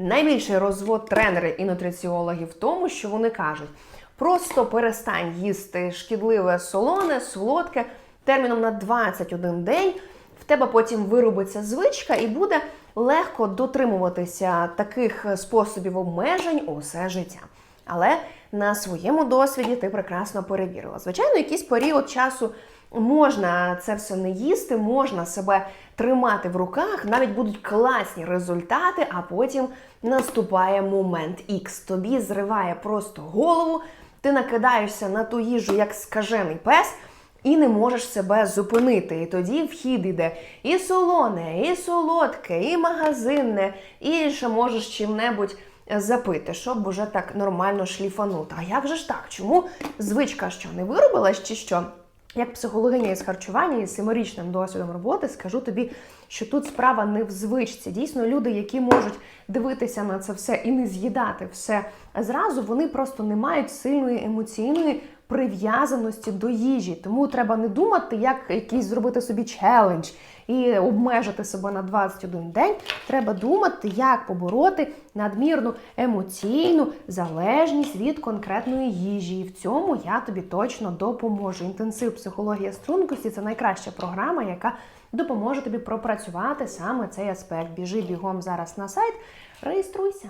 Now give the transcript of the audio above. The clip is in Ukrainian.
Найбільший розвод тренерів і нутриціологів в тому, що вони кажуть: просто перестань їсти шкідливе солоне, солодке терміном на 21 день. В тебе потім виробиться звичка і буде легко дотримуватися таких способів обмежень усе життя. Але на своєму досвіді ти прекрасно перевірила. Звичайно, якийсь період часу можна це все не їсти, можна себе тримати в руках, навіть будуть класні результати, а потім наступає момент X. Тобі зриває просто голову, ти накидаєшся на ту їжу як скажений пес. І не можеш себе зупинити. І тоді в хід іде і солоне, і солодке, і магазинне, і ще можеш чим-небудь запити, щоб уже так нормально шліфанути. А як же ж так? Чому звичка що не виробилась, чи що? Як психологиня із харчування із семирічним досвідом роботи, скажу тобі, що тут справа не в звичці. Дійсно, люди, які можуть дивитися на це все і не з'їдати все зразу, вони просто не мають сильної емоційної прив'язаності до їжі. Тому треба не думати, як якийсь зробити собі челендж і обмежити себе на 21 день. Треба думати, як побороти надмірну емоційну залежність від конкретної їжі. І в цьому я тобі точно допоможу. Інтенсив психологія стрункості це найкраща програма, яка допоможе тобі пропрацювати саме цей аспект. Біжи бігом зараз на сайт, реєструйся.